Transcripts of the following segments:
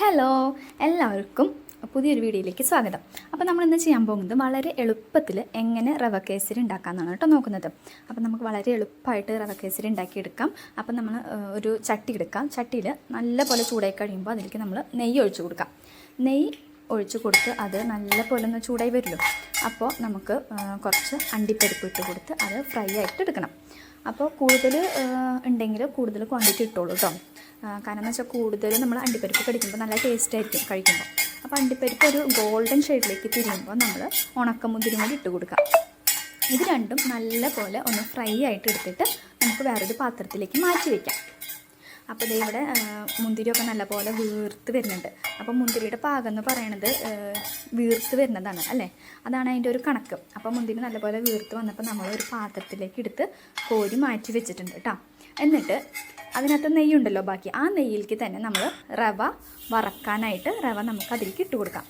Hello എല്ലാവർക്കും പുതിയൊരു വീഡിയോയിലേക്ക് സ്വാഗതം. അപ്പോൾ നമ്മൾ ഇന്ന് ചെയ്യാൻ പോകുന്നത് വളരെ എളുപ്പത്തിൽ എങ്ങനെ റവ കേസരി ഉണ്ടാക്കാമെന്നാണ് കേട്ടോ നോക്കുന്നത്. അപ്പോൾ നമുക്ക് വളരെ എളുപ്പമായിട്ട് റവ കേസരി ഉണ്ടാക്കിയെടുക്കാം. അപ്പോൾ നമ്മൾ ഒരു ചട്ടി എടുക്കാം. ചട്ടിയിൽ നല്ലപോലെ ചൂടായി കഴിയുമ്പോൾ അതിലേക്ക് നമ്മൾ നെയ്യ് ഒഴിച്ചു കൊടുക്കാം. നെയ്യ് ഒഴിച്ച് കൊടുത്ത് അത് നല്ല പോലെ ഒന്ന് ചൂടായി വരുമല്ലോ. അപ്പോൾ നമുക്ക് കുറച്ച് അണ്ടിപ്പരിപ്പ് ഇട്ട് കൊടുത്ത് അത് ഫ്രൈ ആയിട്ട് എടുക്കണം. അപ്പോൾ കൂടുതൽ ഉണ്ടെങ്കിൽ കൂടുതൽ ക്വാണ്ടിറ്റി ഇട്ടോളൂ കേട്ടോ കാരണം എന്ന് വെച്ചാൽ കൂടുതൽ നമ്മൾ അണ്ടിപ്പരിപ്പ് കടിക്കുമ്പോൾ നല്ല ടേസ്റ്റ് ആയിരിക്കും കഴിക്കുമ്പോൾ അപ്പോൾ അണ്ടിപ്പരിപ്പ് ഒരു ഗോൾഡൻ ഷെയ്ഡിലേക്ക് തിരിയുമ്പോൾ നമ്മൾ ഉണക്കമുന്തിരി കൂടി ഇട്ട് കൊടുക്കാം. ഇത് രണ്ടും നല്ല പോലെ ഒന്ന് ഫ്രൈ ആയിട്ട് എടുത്തിട്ട് നമുക്ക് വേറൊരു പാത്രത്തിലേക്ക് മാറ്റി വയ്ക്കാം അപ്പോൾ ദേ ഇവിടെ മുന്തിരിയൊക്കെ നല്ലപോലെ വീർത്ത് വരുന്നുണ്ട്. അപ്പോൾ മുന്തിരിയുടെ പാകം എന്ന് പറയണത് വീർത്ത് വരുന്നതാണ് അല്ലേ? അതാണ് അതിന്റെ ഒരു കണക്ക്. അപ്പോൾ മുന്തിരി നല്ലപോലെ വീർത്ത് വന്നപ്പോൾ നമ്മൾ ഒരു പാത്രത്തിലേക്ക് എടുത്ത് കോരി മാറ്റി വെച്ചിട്ടുണ്ട് കേട്ടോ. എന്നിട്ട് അതിനകത്ത് നെയ്യുണ്ടല്ലോ ബാക്കി ആ നെയ്യിലേക്ക് തന്നെ നമ്മൾ റവ വറക്കാനായിട്ട് റവ നമുക്ക് അതിലേക്ക് ഇട്ട് കൊടുക്കാം.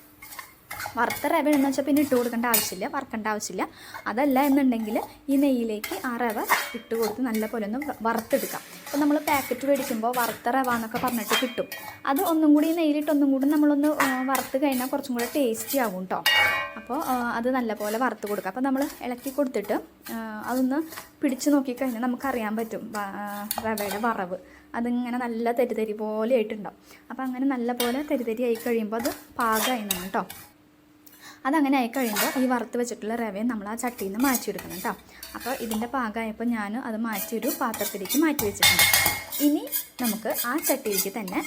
വറുത്ത റവ എന്ന് വെച്ചാൽ പിന്നെ ഇട്ട് കൊടുക്കേണ്ട ആവശ്യമില്ല വറക്കേണ്ട ആവശ്യമില്ല. അതല്ല എന്നുണ്ടെങ്കിൽ ഈ നെയ്യിലേക്ക് ആ റവ ഇട്ട് കൊടുത്ത് നല്ലപോലെ ഒന്ന് വറുത്തെടുക്കാം. അപ്പോൾ നമ്മൾ പാക്കറ്റ് മേടിക്കുമ്പോൾ വറുത്ത റവ എന്നൊക്കെ പറഞ്ഞിട്ട് കിട്ടും. അത് ഒന്നും കൂടി നെയ്യിലിട്ട് ഒന്നും കൂടി നമ്മളൊന്ന് വറുത്ത് കഴിഞ്ഞാൽ കുറച്ചും കൂടി ടേസ്റ്റി ആകും കേട്ടോ അപ്പോൾ അത് നല്ലപോലെ വറുത്ത് കൊടുക്കുക അപ്പോൾ നമ്മൾ ഇളക്കി കൊടുത്തിട്ട് അതൊന്ന് പിടിച്ച് നോക്കിക്കഴിഞ്ഞാൽ നമുക്കറിയാൻ പറ്റും റവയുടെ വറവ്. അതിങ്ങനെ നല്ല തരിതരി പോലെ ആയിട്ടുണ്ടാവും. അപ്പോൾ അങ്ങനെ നല്ല പോലെ തെരിതെരി ആയി കഴിയുമ്പോൾ അത് പാകമായി കേട്ടോ അതങ്ങനെ ആയി കഴിയുമ്പോൾ ഈ വറുത്ത് വെച്ചിട്ടുള്ള റവയെ നമ്മൾ ആ ചട്ടിയിൽ നിന്ന് മാറ്റിയെടുക്കണം കേട്ടോ അപ്പോൾ ഇതിന്റെ പാകമായപ്പോൾ ഞാൻ അത് മാറ്റി ഒരു പാത്രത്തിലേക്ക് മാറ്റി വെച്ചിട്ടുണ്ട്. ഇനി നമുക്ക് ആ ചട്ടിയിലേക്ക് തന്നെ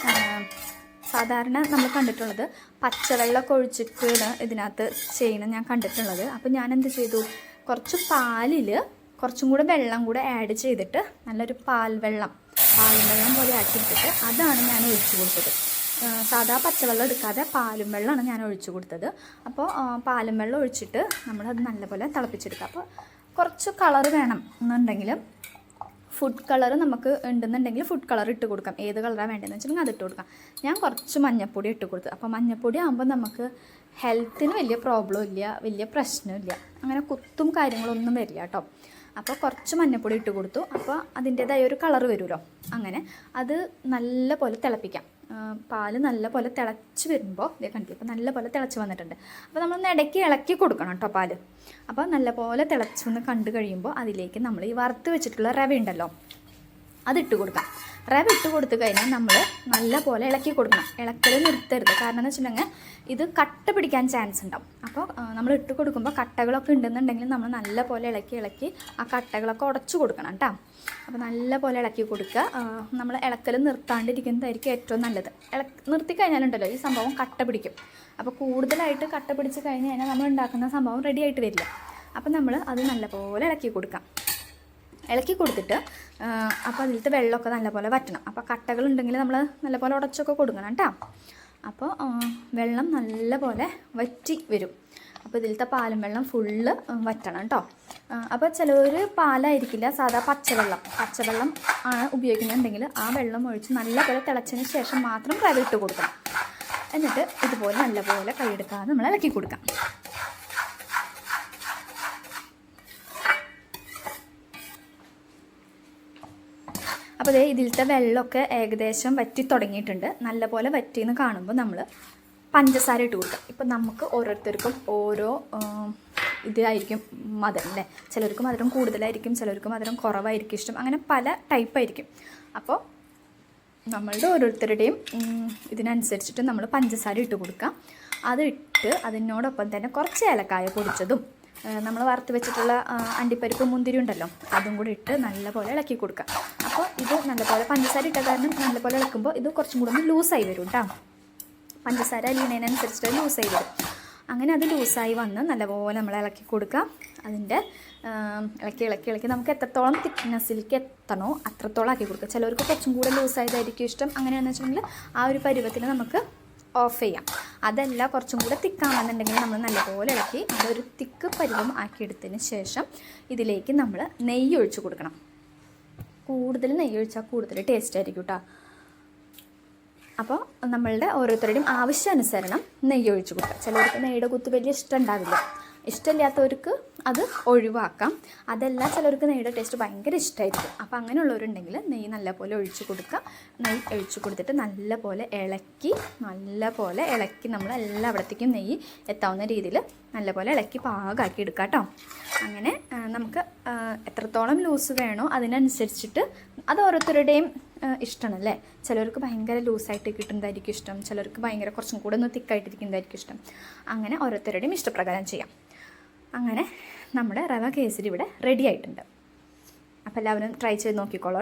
സാധാരണ നമ്മൾ കണ്ടിട്ടുള്ളത് പച്ചവെള്ളമൊക്കെ ഒഴിച്ചിട്ടാണ് ഇതിനകത്ത് ചെയ്യണം ഞാൻ കണ്ടിട്ടുള്ളത്. അപ്പോൾ ഞാൻ എന്ത് ചെയ്തു? കുറച്ച് പാലിൽ കുറച്ചും കൂടെ വെള്ളം കൂടെ ആഡ് ചെയ്തിട്ട് നല്ലൊരു പാൽ വെള്ളം പാൽ വെള്ളം പോലെ ആക്കിയിട്ടിട്ട് അതാണ് ഞാൻ ഒഴിച്ചു കൊടുത്തത്. സാധാ പച്ചവെള്ളം എടുക്കാതെ പാലും വെള്ളമാണ് ഞാൻ ഒഴിച്ചു കൊടുത്തത്. അപ്പോൾ പാലും വെള്ളം ഒഴിച്ചിട്ട് നമ്മളത് നല്ലപോലെ തിളപ്പിച്ചെടുക്കുക അപ്പോൾ കുറച്ച് കളർ വേണം എന്നുണ്ടെങ്കിൽ ഫുഡ് കളർ നമുക്ക് ഉണ്ടെന്നുണ്ടെങ്കിൽ ഫുഡ് കളർ ഇട്ട് കൊടുക്കാം. ഏത് കളറാണ് വേണ്ടതെന്ന് വെച്ചിട്ടുണ്ടെങ്കിൽ അത് ഇട്ട് കൊടുക്കാം. ഞാൻ കുറച്ച് മഞ്ഞപ്പൊടി ഇട്ട് കൊടുത്തു. അപ്പോൾ മഞ്ഞപ്പൊടി ആകുമ്പോൾ നമുക്ക് ഹെൽത്തിന് വലിയ പ്രോബ്ലം ഇല്ല വലിയ പ്രശ്നമില്ല അങ്ങനെ കുത്തും കാര്യങ്ങളൊന്നും വരില്ല കേട്ടോ. അപ്പോൾ കുറച്ച് മഞ്ഞപ്പൊടി ഇട്ട് കൊടുത്തു. അപ്പോൾ അതിന്റേതായ ഒരു കളർ വരുമല്ലോ. അങ്ങനെ അത് നല്ല പോലെ തിളപ്പിക്കാം. പാൽ നല്ലപോലെ തിളച്ച് വരുമ്പോൾ ഇതേ കണ്ടി അപ്പോൾ നല്ല പോലെ തിളച്ച് വന്നിട്ടുണ്ട്. അപ്പോൾ നമ്മളൊന്ന് ഇടയ്ക്ക് ഇളക്കി കൊടുക്കണം കേട്ടോ പാൽ. അപ്പോൾ നല്ലപോലെ തിളച്ചൊന്ന് കണ്ടു കഴിയുമ്പോൾ അതിലേക്ക് നമ്മൾ ഈ വറുത്ത് വെച്ചിട്ടുള്ള റവ ഉണ്ടല്ലോ അതിട്ട് കൊടുക്കാം. റവ ഇട്ട് കൊടുത്തു കഴിഞ്ഞാൽ നമ്മൾ നല്ല പോലെ ഇളക്കി കൊടുക്കണം. ഇളക്കൽ നിർത്തരുത്. കാരണം എന്ന് വെച്ചിട്ടുണ്ടെങ്കിൽ ഇത് കട്ട പിടിക്കാൻ ചാൻസ് ഉണ്ടാവും. അപ്പോൾ നമ്മൾ ഇട്ട് കൊടുക്കുമ്പോൾ കട്ടകളൊക്കെ ഉണ്ടെന്നുണ്ടെങ്കിൽ നമ്മൾ നല്ല പോലെ ഇളക്കി ഇളക്കി ആ കട്ടകളൊക്കെ ഉടച്ചു കൊടുക്കണം കേട്ടോ. അപ്പോൾ നല്ല പോലെ ഇളക്കി കൊടുക്കുക. നമ്മൾ ഇളക്കൽ നിർത്താണ്ടിരിക്കുന്നതായിരിക്കും ഏറ്റവും നല്ലത്. ഇള നിർത്തി കഴിഞ്ഞാലുണ്ടല്ലോ ഈ സംഭവം കട്ട പിടിക്കും. അപ്പോൾ കൂടുതലായിട്ട് കട്ട പിടിച്ച് കഴിഞ്ഞ് കഴിഞ്ഞാൽ നമ്മൾ ഉണ്ടാക്കുന്ന സംഭവം റെഡി ആയിട്ട് വരില്ല. അപ്പം നമ്മൾ അത് നല്ലപോലെ ഇളക്കി കൊടുക്കാം. ഇളക്കി കൊടുത്തിട്ട് അപ്പോൾ അതിലത്തെ വെള്ളമൊക്കെ നല്ലപോലെ വറ്റണം. അപ്പോൾ കട്ടകളുണ്ടെങ്കിൽ നമ്മൾ നല്ലപോലെ ഉടച്ചൊക്കെ കൊടുക്കണം കേട്ടോ. അപ്പോൾ വെള്ളം നല്ലപോലെ വറ്റി വരും. അപ്പോൾ ഇതിലത്തെ പാലും വെള്ളം ഫുള്ള് വറ്റണം കേട്ടോ. അപ്പോൾ ചിലവർ പാലായിരിക്കില്ല സാധാ പച്ചവെള്ളം. പച്ചവെള്ളം ആണ് ഉപയോഗിക്കുന്നുണ്ടെങ്കിൽ ആ വെള്ളം ഒഴിച്ച് നല്ലപോലെ തിളച്ചതിന് ശേഷം മാത്രം ഇട്ട് കൊടുക്കണം. എന്നിട്ട് ഇതുപോലെ നല്ലപോലെ കൈയെടുക്കാതെ നമ്മൾ ഇളക്കി കൊടുക്കാം. അപ്പോൾ ദേ ഇതിലത്തെ വെള്ളമൊക്കെ ഏകദേശം വറ്റി തുടങ്ങിയിട്ടുണ്ട്. നല്ലപോലെ വറ്റിയെന്ന് കാണുമ്പോൾ നമ്മൾ പഞ്ചസാര ഇട്ട് കൊടുക്കുക ഇപ്പം നമുക്ക് ഓരോരുത്തർക്കും ഓരോ ഇതായിരിക്കും മധുരം അല്ലേ? ചിലർക്ക് മധുരം കൂടുതലായിരിക്കും ചിലർക്ക് മധുരം കുറവായിരിക്കും ഇഷ്ടം. അങ്ങനെ പല ടൈപ്പ് ആയിരിക്കും. അപ്പോൾ നമ്മളുടെ ഓരോരുത്തരുടെയും ഇതിനനുസരിച്ചിട്ട് നമ്മൾ പഞ്ചസാര ഇട്ട് കൊടുക്കാം. അത് ഇട്ട് അതിനോടൊപ്പം തന്നെ കുറച്ച് ഏലക്കായ പൊടിച്ചതും നമ്മൾ വറുത്ത് വെച്ചിട്ടുള്ള അണ്ടിപ്പരിപ്പ് മുന്തിരി ഉണ്ടല്ലോ അതും കൂടി ഇട്ട് നല്ലപോലെ ഇളക്കി കൊടുക്കുക. അപ്പോൾ ഇത് നല്ലപോലെ പഞ്ചസാര ഇട്ട കാരണം നല്ലപോലെ ഇളക്കുമ്പോൾ ഇത് കുറച്ചും കൂടെ ഒന്ന് ലൂസായി വരും കേട്ടോ പഞ്ചസാര അലിയണതിനനുസരിച്ചിട്ട് ലൂസായി വരും. അങ്ങനെ അത് ലൂസായി വന്ന് നല്ലപോലെ നമ്മൾ ഇളക്കി കൊടുക്കുക. അതിന്റെ ഇളക്കി ഇളക്കി ഇളക്കി നമുക്ക് എത്രത്തോളം തിക്നെസ്സിലേക്ക് എത്തണോ അത്രത്തോളം ആക്കി കൊടുക്കുക. ചിലവർക്ക് കുറച്ചും കൂടെ ലൂസായതായിരിക്കും ഇഷ്ടം. അങ്ങനെയാണെന്ന് വെച്ചിട്ടുണ്ടെങ്കിൽ ആ ഒരു പരുവത്തിൽ നമുക്ക് ഓഫ് ചെയ്യാം. അതല്ല കുറച്ചും കൂടെ തിക്കാണെന്നുണ്ടെങ്കിൽ നമ്മൾ നല്ലപോലെ ഇളക്കി അതൊരു തിക്ക് പരുവം ആക്കിയെടുത്തതിന് ശേഷം ഇതിലേക്ക് നമ്മൾ നെയ്യ് ഒഴിച്ച് കൊടുക്കണം. കൂടുതൽ നെയ്യ് ഒഴിച്ചാൽ കൂടുതൽ ടേസ്റ്റ് ആയിരിക്കും കേട്ടോ അപ്പോൾ നമ്മളുടെ ഓരോരുത്തരുടെയും ആവശ്യാനുസരണം നെയ്യ് ഒഴിച്ച് കൊടുക്കുക. ചിലർക്ക് നെയ്യുടെ കുത്ത് വലിയ ഇഷ്ടം ഉണ്ടാവില്ല. ഇഷ്ടമില്ലാത്തവർക്ക് അത് ഒഴിവാക്കാം. അതല്ല ചിലർക്ക് നെയ്യുടെ ടേസ്റ്റ് ഭയങ്കര ഇഷ്ടമായിരിക്കും അപ്പോൾ അങ്ങനെയുള്ളവരുണ്ടെങ്കിൽ നെയ്യ് നല്ലപോലെ ഒഴിച്ച് കൊടുക്കുക നെയ്യ് ഒഴിച്ച് കൊടുത്തിട്ട് നല്ലപോലെ ഇളക്കി നല്ലപോലെ ഇളക്കി നമ്മൾ എല്ലായിടത്തേക്കും നെയ്യ് എത്താവുന്ന രീതിയിൽ നല്ലപോലെ ഇളക്കി പാകമാക്കി എടുക്കുക കേട്ടോ അങ്ങനെ നമുക്ക് എത്രത്തോളം ലൂസ് വേണോ അതിനനുസരിച്ചിട്ട് അത് ഓരോരുത്തരുടെയും ഇഷ്ടമാണല്ലേ ചിലർക്ക് ഭയങ്കര ലൂസായിട്ട് കിട്ടുന്നതായിരിക്കും ഇഷ്ടം. ചിലർക്ക് ഭയങ്കര കുറച്ചും കൂടെ ഒന്ന് തിക്കായിട്ടിരിക്കുന്നതായിരിക്കും ഇഷ്ടം. അങ്ങനെ ഓരോരുത്തരുടെയും ഇഷ്ടപ്രകാരം ചെയ്യാം. അങ്ങനെ നമ്മുടെ റവ കേസരി ഇവിടെ റെഡി ആയിട്ടുണ്ട്. അപ്പോൾ എല്ലാവരും ട്രൈ ചെയ്ത് നോക്കിക്കോളൂ